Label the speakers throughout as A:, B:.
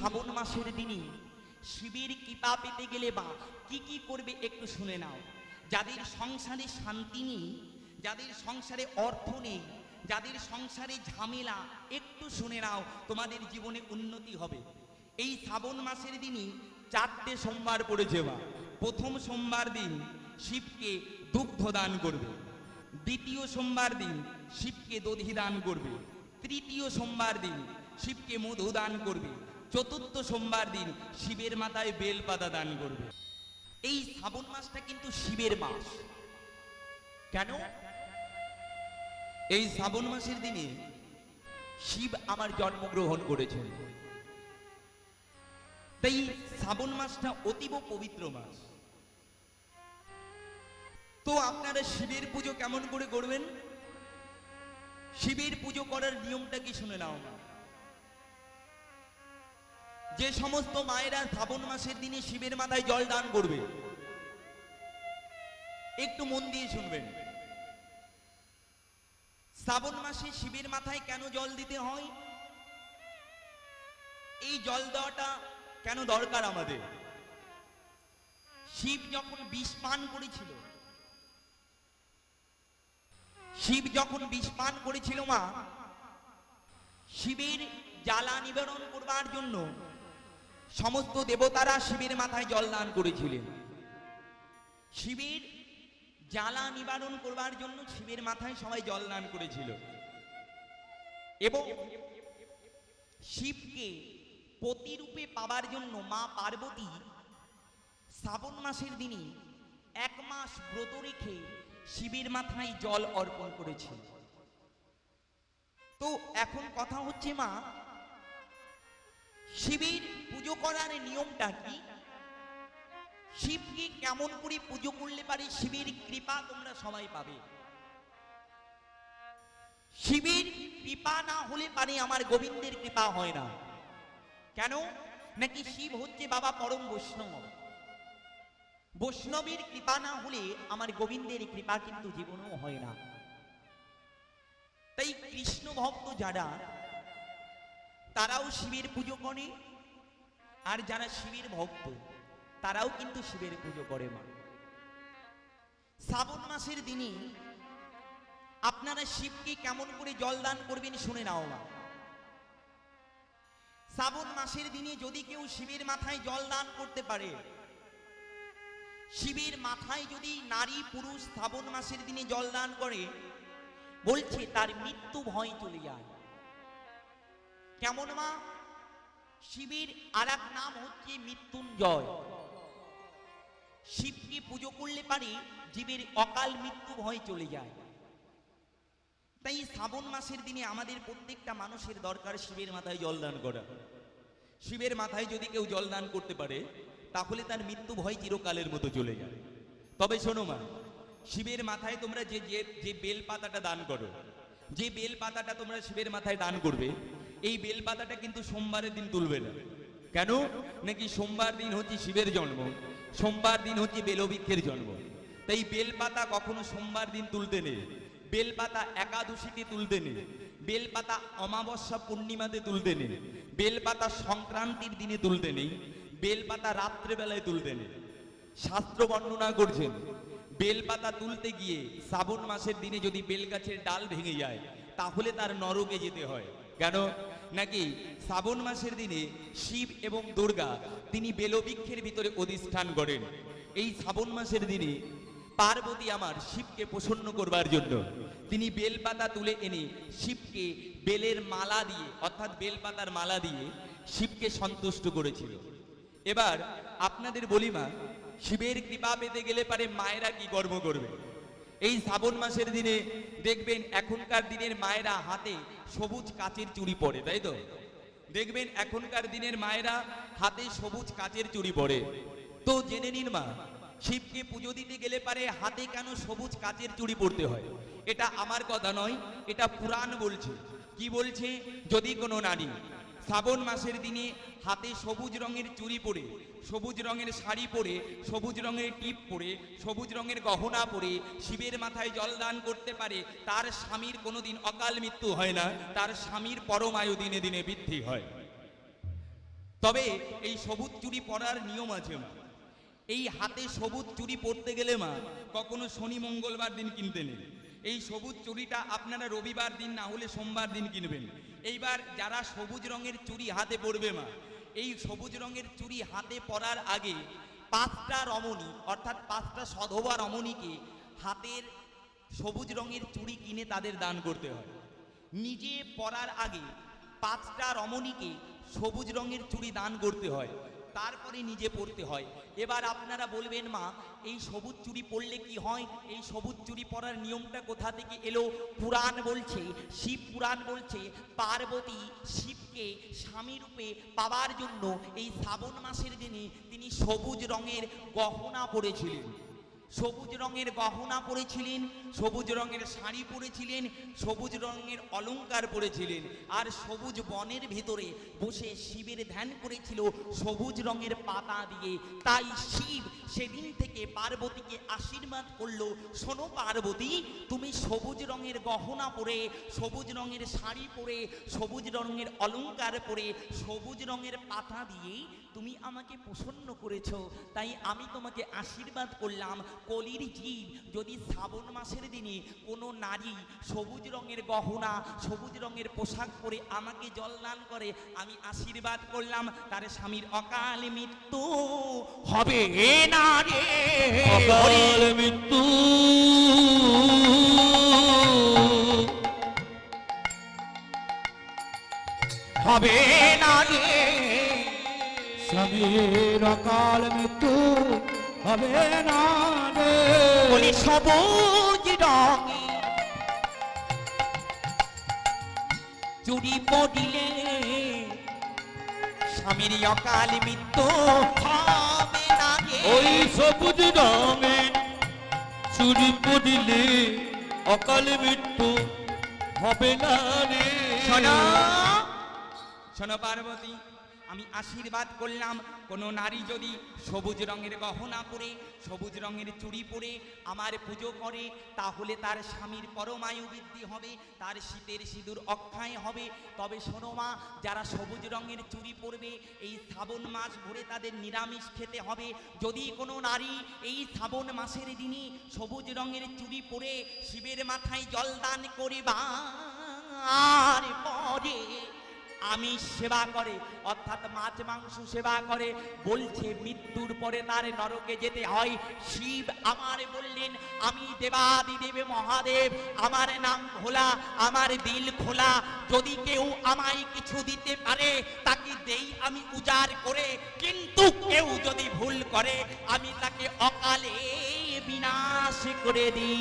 A: শ্রাবণ মাসের দিনই শিবের কৃপা পেতে গেলে বা কি কি করবে একটু শুনে নাও। যাদের সংসারে শান্তি নেই, যাদের সংসারে অর্থ নেই, যাদের সংসারে ঝামেলা, একটু শুনে নাও, তোমাদের জীবনে উন্নতি হবে। এই শ্রাবণ মাসের দিনই চারটে সোমবার পড়েছে বা। প্রথম সোমবার দিন শিবকে দুগ্ধ দান করবে। দ্বিতীয় সোমবার দিন শিবকে দধি দান করবে। তৃতীয় সোমবার দিন শিবকে মধু দান করবে। চতুর্থ সোমবার দিন শিবের মাথায় বেলপাতা দান করবে। এই শ্রাবণ মাসটা কিন্তু শিবের মাস। কেন? এই শ্রাবণ মাসের দিনে শিব আমার জন্মগ্রহণ করেছেন। তাই শ্রাবণ মাসটা অতীব পবিত্র মাস। তো আপনারা শিবের পুজো কেমন করে করবেন? শিবের পুজো করার নিয়মটা কি শুনে নাও। না যে সমস্ত মায়েরা শ্রাবণ মাসের দিনে শিবের মাথায় জল দান করবে, একটু মন দিয়ে শুনবেন। শ্রাবণ মাসে শিবের মাথায় কেন জল দিতে হয়? এই জল দেওয়াটা কেন দরকার আমাদের? শিব যখন বিষ পান করেছিল, শিব যখন বিষ পান করেছিল মা, শিবের জ্বালা নিবারণ করবার জন্য সমস্ত দেবতারা শিবের মাথায় জল দান করেছিলেন। শিবের জ্বালা নিবারণ করবার জন্য শিবের মাথায় সবাই জল দান করেছিল। এবং শিবকে প্রতিরূপে পাবার জন্য মা পার্বতী শ্রাবণ মাসের দিনে এক মাস ব্রত রেখে শিবের মাথায় জল অর্পণ করেছিল তো এখন কথা হচ্ছে মা শিবের পুজো করার নিয়মটা কি? শিবকে কেমন করে পুজো করলে পারে শিবের কৃপা তোমরা সবাই পাবে? শিবের কৃপা না হলে পারে আমার গোবিন্দের কৃপা হয় না। কেন? নাকি শিব হচ্ছে বাবা পরম বৈষ্ণব। বৈষ্ণবের কৃপা না হলে আমার গোবিন্দের কৃপা কিন্তু জীবনেও হয় না। তাই কৃষ্ণ ভক্ত যারা তারাও শিবের পুজো করে। আর যারা শিবের ভক্ত, তারাও কিন্তু শিবের পুজো করে মা। শ্রাবণ মাসের দিনে আপনারা শিবকে কেমন করে জল দান করবেন শুনে নাও মা। শ্রাবণ মাসের দিনে যদি কেউ শিবের মাথায় জল দান করতে পারে, শিবের মাথায় যদি নারী পুরুষ শ্রাবণ মাসের দিনে জল দান করে, বলছে তার মৃত্যু ভয় চলে যায়। কেমন মা? শিবের আর এক নাম হচ্ছে মৃত্যুঞ্জয়। শিবকে পুজো করলে পারে জীবের অকাল মৃত্যু ভয় চলে যায়। তাই শ্রাবণ মাসের দিনে আমাদের প্রত্যেকটা মানুষের দরকার শিবের মাথায় জল দান করা। শিবের মাথায় যদি কেউ জল দান করতে পারে, তাহলে তার মৃত্যু ভয় চিরকালের মতো চলে যায়। তবে শোনো মা, শিবের মাথায় তোমরা যে যে বেল পাতাটা দান করো, যে বেল পাতাটা তোমরা শিবের মাথায় দান করবে এই বেলপাতাটা কিন্তু সোমবারের দিন তুলবে না। কেন? নাকি সোমবার দিন হচ্ছে শিবের জন্ম, সোমবার দিন হচ্ছে বেলবৃক্ষের জন্ম। তাই বেলপাতা কখনো সোমবার দিন তুলতে নেই। বেলপাতা একাদশীতে তুলতে নেই। বেলপাতা অমাবস্যা পূর্ণিমাতে তুলতে নেই। বেলপাতা সংক্রান্তির দিনে তুলতে নেই। বেলপাতা রাত্রেবেলায় তুলতে নেই। শাস্ত্র বর্ণনা করছেন, বেলপাতা তুলতে গিয়ে শ্রাবণ মাসের দিনে যদি বেলগাছের ডাল ভেঙে যায়, তাহলে তার নরকে যেতে হয়। কেন? নাকি শ্রাবণ মাসের দিনে শিব এবং দুর্গা তিনি বেলবৃক্ষের ভিতরে অধিষ্ঠান করেন। এই শ্রাবণ মাসের দিনে পার্বতী আমার শিবকে প্রসন্ন করবার জন্য তিনি বেলপাতা তুলে এনে শিবকে বেলের মালা দিয়ে, অর্থাৎ বেলপাতার মালা দিয়ে শিবকে সন্তুষ্ট করেছিল। এবার আপনাদের বলি মা, শিবের কৃপা পেতে গেলে পারে মায়েরা কি কর্ম করবে? এই শ্রাবণ মাসের দিনে দেখবেন এখনকার দিনের মায়েরা হাতে সবুজ কাচের চুড়ি পরে, তাই তো? দেখবেন এখনকার দিনের মায়েরা হাতে সবুজ কাচের চুড়ি পরে। তো জেনে নিন মা, শিবকে পুজো দিতে গেলে পারে হাতে কেন সবুজ কাচের চুড়ি পরতে হয়? এটা আমার কথা নয়, এটা পুরাণ বলছে। কি বলছে? যদি কোনো নারী শ্রাবণ মাসের দিনে হাতে সবুজ রঙের চুড়ি পরে, সবুজ রঙের শাড়ি পরে, সবুজ রঙের টিপ পরে, সবুজ রঙের গহনা পরে শিবের মাথায় জল দান করতে পারে, তার স্বামীর কোনোদিন অকাল মৃত্যু হয় না, তার স্বামীর পরমায়ু দিনে দিনে বৃদ্ধি হয়। তবে এই সবুজ চুড়ি পরার নিয়ম আছে মা। এই হাতে সবুজ চুড়ি পরতে গেলে মা, কখনো শনি মঙ্গলবার দিন কিনতে নেই এই সবুজ চুড়িটা আপনারা রবিবার দিন না হলে সোমবার দিন কিনবেন। এইবার যারা সবুজ রঙের চুড়ি হাতে পরবে মা, এই সবুজ রঙের চুড়ি হাতে পরার আগে পাঁচটা রমণী, অর্থাৎ পাঁচটা সধবা রমণীকে হাতের সবুজ রঙের চুড়ি কিনে তাদের দান করতে হয়। নিজে পরার আগে পাঁচটা রমণীকে সবুজ রঙের চুড়ি দান করতে হয়। তারপরে নিজে পড়তে হয়। এবার আপনারা বলবেন, মা, এই সবুজ চুরি পড়লে কি হয়? এই সবুজ চুরি পড়ার নিয়মটা কোথা থেকে এলো? পুরাণ বলছে, শিব পুরাণ বলছে, পার্বতী শিবকে স্বামী রূপে পাওয়ার জন্য এই শ্রাবণ মাসের দিনে তিনি সবুজ রঙের গহনা পরেছিলেন। সবুজ রঙের গহনা পরেছিলেন, সবুজ রঙের শাড়ি পরেছিলেন, সবুজ রঙের অলংকার পরেছিলেন। আর সবুজ বনের ভেতরে বসে শিবের ধ্যান করেছিল সবুজ রঙের পাতা দিয়ে। তাই শিব সেদিন থেকে পার্বতীকে আশীর্বাদ করল। শোনো পার্বতী, তুমি সবুজ রঙের গহনা পরে, সবুজ রঙের শাড়ি পরে, সবুজ রঙের অলংকার পরে, সবুজ রঙের পাতা দিয়ে তুমি আমাকে প্রসন্ন করেছ। তাই আমি তোমাকে আশীর্বাদ করলাম। কলির জীব যদি শ্রাবণ মাসের দিনে কোনো নারী সবুজ রঙের গহনা সবুজ রঙের পোশাক পরে আমাকে জলদান করে আমি আশীর্বাদ করলাম তার স্বামীর অকাল মৃত্যু হবে না রে।
B: অকাল মৃত্যু।
A: হবে না রে।
B: স্বামীর অকাল মৃত্যু। হবে না রে
A: বলি সবুজ রঙে। চুরি পড়িলে স্বামীর অকাল মৃত্যু হবে না
B: ওই সবুজ রঙে চুরি পড়িলে অকাল মৃত্যু হবে না রে
A: শোনো শোনো পার্বতী আমি আশীর্বাদ করলাম। কোনো নারী যদি সবুজ রঙের গহনা পরে, সবুজ রঙের চুড়ি পরে আমার পুজো করে, তাহলে তার স্বামীর পরমায়ু বৃদ্ধি হবে, তার শীতের সিঁদুর অক্ষয় হবে। তবে শোনো মা, যারা সবুজ রঙের চুড়ি পরবে, এই শ্রাবণ মাস ভরে তাদের নিরামিষ খেতে হবে। যদি কোনো নারী এই শ্রাবণ মাসের দিনে সবুজ রঙের চুড়ি পরে, শিবের মাথায় জলদান করিবার পরে আমি সেবা করে, অর্থাৎ মাছ মাংস সেবা করে, বলছে মৃত্যুর পরে তার নরকে যেতে হয়। শিব আমার বললেন, আমি দেবাদিদেব মহাদেব, আমার নাম ভোলা আমার দিল খোলা। যদি কেউ আমায় কিছু দিতে পারে, তাকে দেই আমি উজাড় করে। কিন্তু কেউ যদি ভুল করে, আমি তাকে অকালে বিনাশ করে দিই।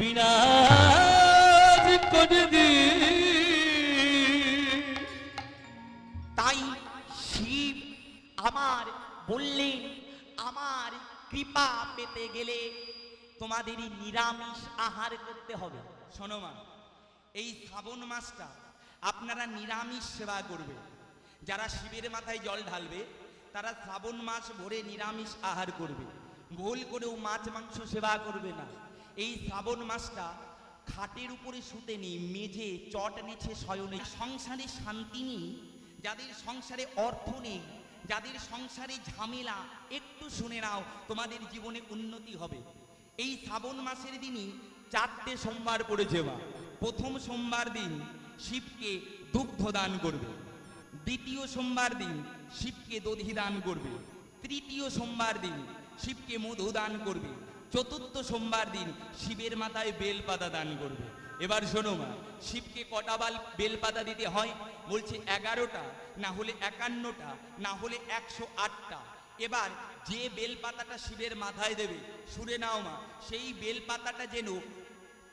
B: বিনাশ করে দি
A: আমার বললেন আমার কৃপা পেতে গেলে তোমাদেরই নিরামিষ আহার করতে হবে। শোনো এই শ্রাবণ মাসটা আপনারা নিরামিষ সেবা করবে। যারা শিবের মাথায় জল ঢালবে, তারা শ্রাবণ মাস ভরে নিরামিষ আহার করবে। ভুল করেও মাছ মাংস সেবা করবে না। এই শ্রাবণ মাসটা খাটের উপরে শুতে নেই, মেঝে, চট নিচে শয়নে। সংসারে শান্তি নেই, যাদের সংসারে অর্থ নেই যাদের সংসারে ঝামেলা, একটু শুনে নাও, তোমাদের জীবনে উন্নতি হবে। এই শ্রাবণ মাসের দিনই চারটে সোমবার পড়েছে মা। প্রথম সোমবার দিন শিবকে দুগ্ধ দান করবে। দ্বিতীয় সোমবার দিন শিবকে দধি দান করবে। তৃতীয় সোমবার দিন শিবকে মধু দান করবে। চতুর্থ সোমবার দিন শিবের মাথায় বেলপাতা দান করবে। এবার শোনো মা, শিবকে কটা বাল বেলপাতা দিতে হয়? বলছে এগারোটা, না হলে একান্নটা, না হলে একশো আটটা। এবার যে বেলপাতাটা শিবের মাথায় দেবে সুরে নাও মা, সেই বেলপাতাটা যেন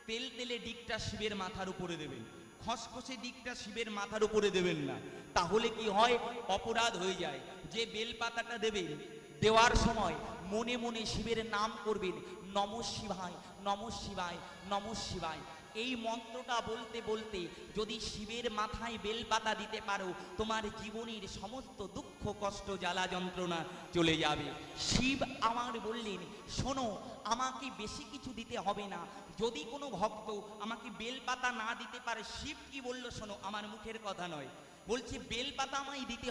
A: তেল তেলে দিকটা শিবের মাথার উপরে দেবেন। খসখসে দিকটা শিবের মাথার উপরে দেবেন না। তাহলে কি হয়? অপরাধ হয়ে যায়। যে বেলপাতাটা দেবেন, দেওয়ার সময় মনে মনে শিবের নাম করবেন, নম শিবায় নম শিবায় নম শিবায়। এই মন্ত্রটা বলতে বলতে যদি শিবের মাথায় বেলপাতা দিতে পারো, তোমার জীবনের সমস্ত দুঃখ, কষ্ট, জ্বালা, যন্ত্রণা চলে যাবে। শিব আমার বললেন, শোনো, আমাকে বেশি কিছু দিতে হবে না। যদি কোনো ভক্ত আমাকে বেলপাতা না দিতে পারে, শিব কি বলল শোনো, আমার মুখের কথা নয়। বলছে, বেলপাতা আমায় দিতে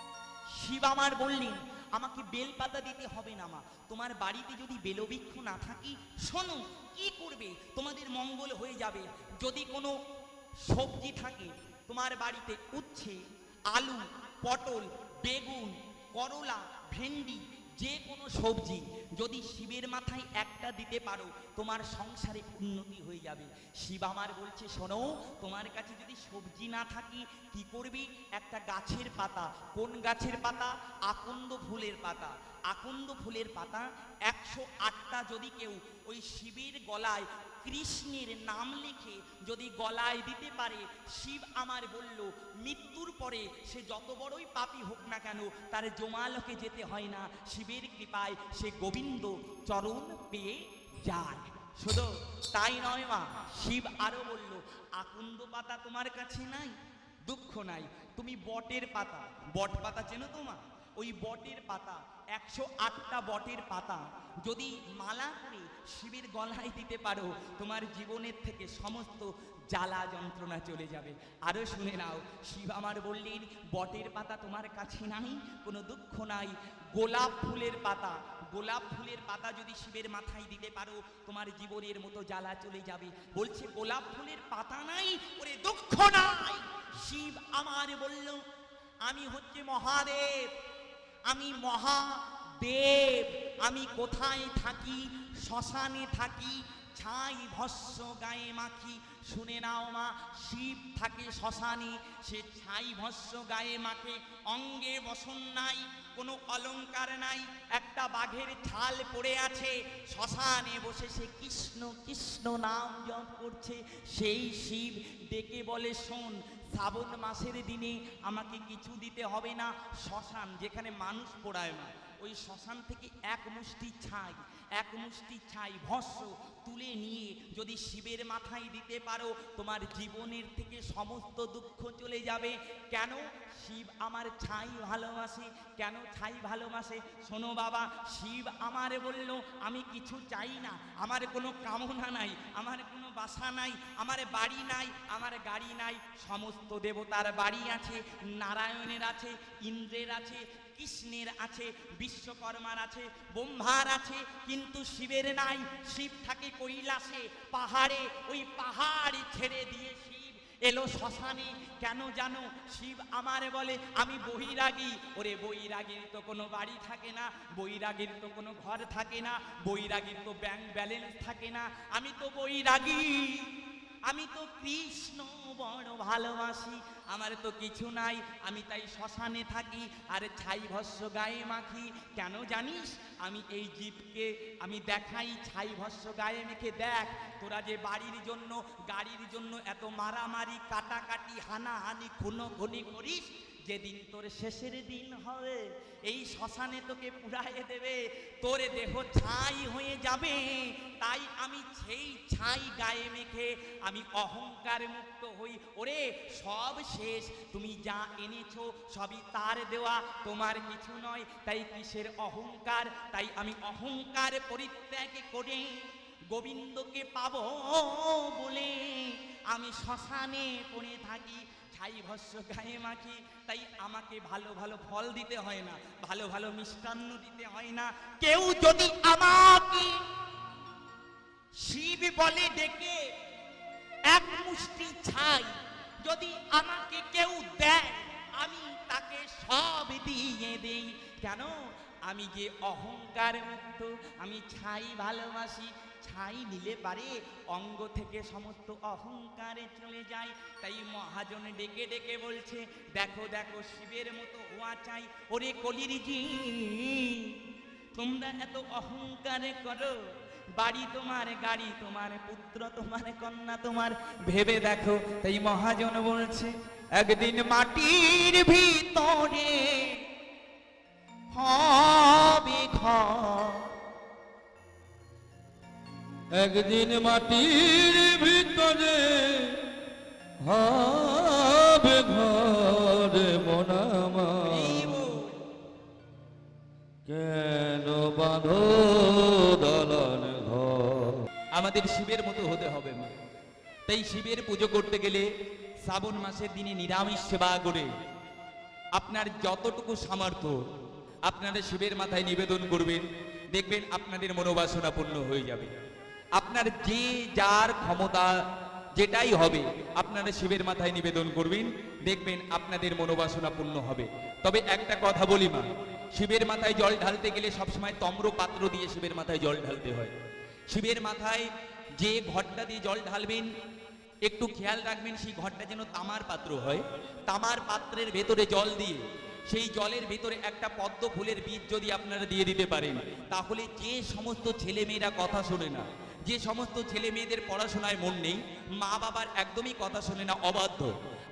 A: শিব আমার বললেন আমাকে বেলপাতা দিতে হবে না মা। তোমার বাড়িতে যদি বেলবৃক্ষ না থাকি, শোনো কি করবে? তোমাদের মঙ্গল হয়ে যাবে। যদি কোনো সবজি থাকে, তোমার বাড়িতে উচ্ছে, আলু, পটল, বেগুন, করলা, ভেন্ডি যে কোনো সবজি যদি শিবের মাথায় একটা দিতে পারো, তোমার সংসারে উন্নতি হয়ে যাবে। শিব আমার বলছে, শোনো, তোমার কাছে যদি সবজি না থাকি, কি করবি? একটা গাছের পাতা। কোন গাছের পাতা? আকন্দ ফুলের পাতা। আকন্দ ফুলের পাতা একশো আটটা যদি কেউ ওই শিবের গলায় কৃষ্ণের নাম লিখে যদি গলায় দিতে পারে, শিব আমার বলল, মৃত্যুর পরে সে যত বড়ই পাপী হোক না কেন, তার জমালকে যেতে হয় না। শিবের কৃপায় সে গোবিন্দ চরণ পেয়ে যায়। শুধু তাই নয় মা, শিব আরও বলল, আকন্দ পাতা তোমার কাছে নাই, দুঃখ নাই। তুমি বটের পাতা, বট পাতা চেনো তো মা? ওই বটের পাতা, একশো আটটা বটের পাতা। যদি মালা করে শিবের গলায় দিতে পারো, তোমার জীবনের থেকে সমস্ত জ্বালা যন্ত্রণা চলে যাবে। আরও শুনে নাও, শিব আমার বললেন, বটের পাতা তোমার কাছে নাই, কোনো দুঃখ নাই। গোলাপ ফুলের পাতা, গোলাপ ফুলের পাতা যদি শিবের মাথায় দিতে পারো, তোমার জীবনের মতো জ্বালা চলে যাবে। বলছে, গোলাপ ফুলের পাতা নাই, ওরে দুঃখ নাই। শিব আমার বলল, আমি হচ্ছে মহাদেব। আমি মহাদেব, আমি কোথায় থাকি, শ্মশানে থাকি, ছাই ভস্য গায়ে মাখি, শুনে নাও মা, শিব থাকে শ্মশানে, সে ছাই ভস্য গায়ে মাখে, অঙ্গে বসন নাই, কোনো অলংকার নাই, একটা বাঘের ছাল পড়ে আছে, শ্মশানে বসে সে কৃষ্ণ কৃষ্ণ নাম জপ করছে, সেই শিব ডেকে বলে, শোন শ্রাবণ মাসের দিনে আমাকে কিছু দিতে হবে না। শ্মশান, যেখানে মানুষ পোড়ায় না। ওই শ্মশান থেকে এক মুষ্টি ছাই, এক মুষ্টি ছাই ভস্য তুলে নিয়ে যদি শিবের মাথায় দিতে পারো, তোমার জীবনের থেকে সমস্ত দুঃখ চলে যাবে। কেন? শিব আমার ছাই ভালোবাসে। কেন ছাই ভালোবাসে? শোনো বাবা, শিব আমার বলল, আমি কিছু চাই না। আমার কোনো কামনা নাই। আমার কোনো বাসা নাই, আমার বাড়ি নাই, আমার গাড়ি নাই, সমস্ত দেবতার বাড়ি আছে, নারায়ণের আছে, ইন্দ্রের আছে, কৃষ্ণের আছে, বিশ্বকর্মার আছে, ব্রহ্মার আছে, কিন্তু শিবের নাই, শিব থাকে কৈলাসে, পাহাড়ে, ওই পাহাড় ছেড়ে দিয়ে শিব এলো শ্মশানে। কেন জানো? শিব আমারে বলে, আমি বৈরাগী। ওরে বৈরাগীর তো কোনো বাড়ি থাকে না, বৈরাগীর তো কোনো ঘর থাকে না, বৈরাগীর তো ব্যাংক ব্যালেন্স থাকে না। আমি তো বৈরাগী। আমি তো কৃষ্ণ বড় ভালোবাসি, আমার তো কিছু নাই, আমি তাই শ্মশানে থাকি, আর ছাই ভস্য গায়ে মাখি। কেন জানিস? আমি এই জীবকে আমি দেখাই, ছাই ভস্য গায়ে মেখে দেখ, তোরা যে বাড়ির জন্য, গাড়ির জন্য এত মারামারি, কাটাকাটি, হানাহানি খুনো খুনি করিস যেদিন তোর শেষের দিন হবে, এই শ্মশানে তোকে পুড়াইয়ে দেবে, তোর দেহ ছাই হয়ে যাবে। তাই আমি সেই ছাই গায়ে মেখে আমি অহংকার মুক্ত হই। ওরে, সব শেষ। তুমি যা এনেছো সবই তার দেওয়া, তোমার কিছু নয়। তাই কিসের অহংকার? তাই আমি অহংকার পরিত্যাগ করে গোবিন্দকে পাবো বলে আমি শ্মশানে পড়ে থাকি ছাই ভস্য গায়ে মাখি, তাই আমাকে ভালো ভালো ফল দিতে হয় না, ভালো ভালো মিষ্টান্ন দিতে হয় না। কেউ যদি আমাকে শিব বলে ডেকে এক মুষ্টি ছাই যদি আমাকে কেউ দেয়, আমি তাকে সব দিয়ে দেই। কেন? আমি যে অহংকার মুক্ত, আমি ছাই ভালোবাসি ছাই নিলে পারে অঙ্গ থেকে সমস্ত অহংকারে চলে যায়। তাই মহাজন ডেকে ডেকে বলছে, দেখো দেখো, শিবের মতো হওয়া চাই। ওরে কলির জি তোমরা এত অহংকারে করো। বাড়ি তোমার, গাড়ি তোমার, পুত্র তোমার, কন্যা তোমার। ভেবে দেখো। তাই মহাজন বলছে, একদিন মাটির ভিতরে হবে ঘর।
B: একদিন মাটির ভিতরে হবে ঘরে মনামা কেন বাঁধো দালান ঘর?
A: আমাদের শিবের মতো হতে হবে মা। তাই শিবের পুজো করতে গেলে শ্রাবণ মাসের দিনে নিরামিষ সেবা করে আপনার যতটুকু সামর্থ্য আপনারা শিবের মাথায় নিবেদন করবেন দেখবেন আপনাদের মনোবাসনা পূর্ণ হয়ে যাবে। আপনার যে যার ক্ষমতা যেটাই হবে, আপনারা শিবের মাথায় নিবেদন করবেন, দেখবেন আপনাদের মনোবাসনা পূর্ণ হবে। তবে একটা কথা বলি মা, শিবের মাথায় জল ঢালতে গেলে সবসময় তম্র পাত্র দিয়ে শিবের মাথায় জল ঢালতে হয়। শিবের মাথায় যে ঘরটা দিয়ে জল ঢালবেন, একটু খেয়াল রাখবেন সেই ঘরটা যেন তামার পাত্র হয়। তামার পাত্রের ভেতরে জল দিয়ে, সেই জলের ভেতরে একটা পদ্ম ফুলের বীজ যদি আপনারা দিয়ে দিতে পারেন, তাহলে যে সমস্ত ছেলে মেয়েরা কথা শোনে না যে সমস্ত ছেলে মেয়েদের পড়াশোনায় মন নেই, মা বাবার একদমই কথা শোনে না, অবাধ্য।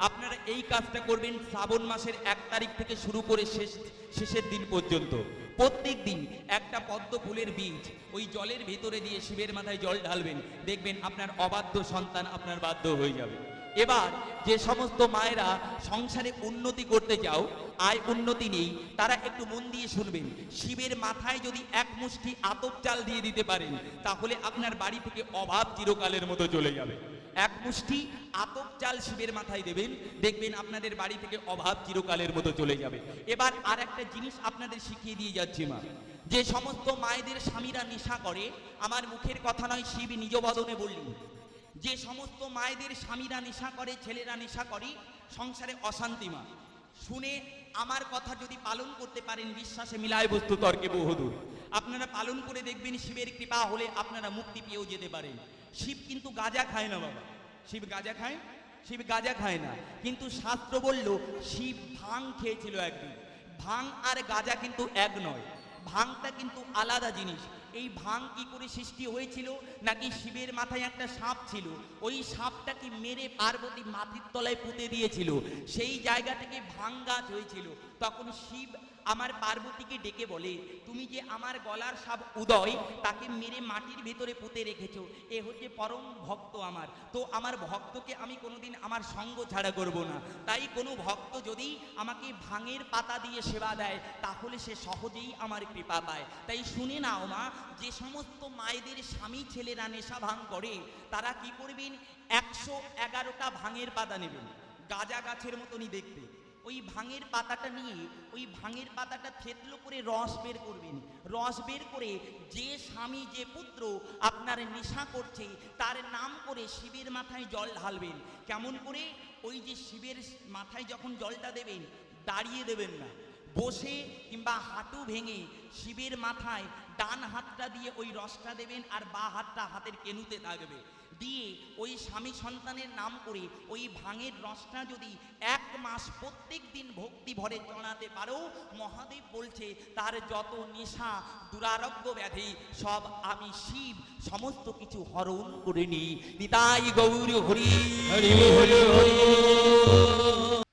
A: আপনারা এই কাজটা করবেন শ্রাবণ মাসের এক তারিখ থেকে শুরু করে শেষ, শেষের দিন পর্যন্ত। প্রত্যেক দিন একটা পদ্ম ফুলের বীজ ওই জলের ভেতরে দিয়ে শিবের মাথায় জল ঢালবেন, দেখবেন আপনার অবাধ্য সন্তান আপনার বাধ্য হয়ে যাবে। এবার যে সমস্ত মায়েরা সংসারে উন্নতি করতে যাও, আয় উন্নতি নেই, তারা একটু মন দিয়ে শুনবেন। শিবের মাথায় যদি এক মুষ্টি আতপ চাল দিয়ে দিতে পারেন, তাহলে আপনার বাড়ি থেকে অভাব চিরকালের মতো চলে যাবে। এক মুষ্টি আতপ চাল শিবের মাথায় দেবেন, দেখবেন আপনাদের বাড়ি থেকে অভাব চিরকালের মতো চলে যাবে। এবার আর একটা জিনিস আপনাদের শিখিয়ে দিয়ে যাচ্ছি মা। যে সমস্ত মায়েদের স্বামীরা নেশা করে, আমার মুখের কথা নয়, শিব নিজ বদনে বললি যে সমস্ত মায়েদের স্বামীরা নেশা করে, ছেলেরা নেশা করে, সংসারে অশান্তি মা। শুনে আমার কথা যদি পালন করতে পারেন, বিশ্বাসে মিলায় বস্তু তর্কে বহুদূর। আপনারা পালন করে দেখবেন শিবের কৃপা হলে আপনারা মুক্তি পেয়েও যেতে পারেন। শিব কিন্তু গাঁজা খায় না বাবা। শিব গাঁজা খায়? শিব গাঁজা খায় না। কিন্তু শাস্ত্র বলল, শিব ভাং খেয়েছিল একদিন। ভাং আর গাঁজা কিন্তু এক নয়। ভাংটা কিন্তু আলাদা জিনিস। এই ভাং কি করে সৃষ্টি হয়েছিল? নাকি শিবের মাথায় একটা সাপ ছিল? ওই সাপটাকে মেরে পার্বতী মাটির তলায় পুঁতে দিয়েছিল। সেই জায়গা থেকে ভাং গাছ হয়েছিল। তখন শিব আমার পার্বতীকে ডেকে বলে, তুমি যে আমার গলার সাপ উদয়, তাকে মেরে মাটির ভেতরে পুঁতে রেখেছো, এ হচ্ছে পরম ভক্ত আমার। তো আমার ভক্তকে আমি কোনোদিন আমার সঙ্গ ছাড়া করব না। তাই কোনো ভক্ত যদি আমাকে ভাঙের পাতা দিয়ে সেবা দেয়, তাহলে সে সহজেই আমার কৃপা পায়। তাই শুনে নাও মা, যে সমস্ত মায়েদের স্বামী ছেলেরা নেশা ভাঙ করে, তারা কি করবেন? একশো এগারোটা ভাঙের পাতা নেবেন। গাজা গাছের মতনই দেখতে। ওই ভাঙের পাতাটা নিয়ে, ওই ভাঙের পাতাটা থেতলো করে রস বের করবেন। রস বের করে যে স্বামী, যে পুত্র আপনার নেশা করছে, তার নাম করে শিবের মাথায় জল ঢালবেন। কেমন করে? ওই যে শিবের মাথায় যখন জলটা দেবেন, দাঁড়িয়ে দেবেন না। বসে কিংবা হাঁটু ভেঙে শিবের মাথায় ডান হাতটা দিয়ে ওই রসটা দেবেন আর বা হাতটা হাতের কেনুতে থাকবে। দিয়ে ওই স্বামী সন্তানের নাম করে ওই ভাঙের রসটা যদি এক মাস প্রত্যেক দিন ভক্তি ভরে চড়াতে পারো, মহাদেব বলছে, তার যত নেশা, দুরারোগ্য ব্যাধি, সব আমি শিব, সমস্ত কিছু হরণ করে নিই। নিতাই গৌর হরি।
B: হরি হরি হরি।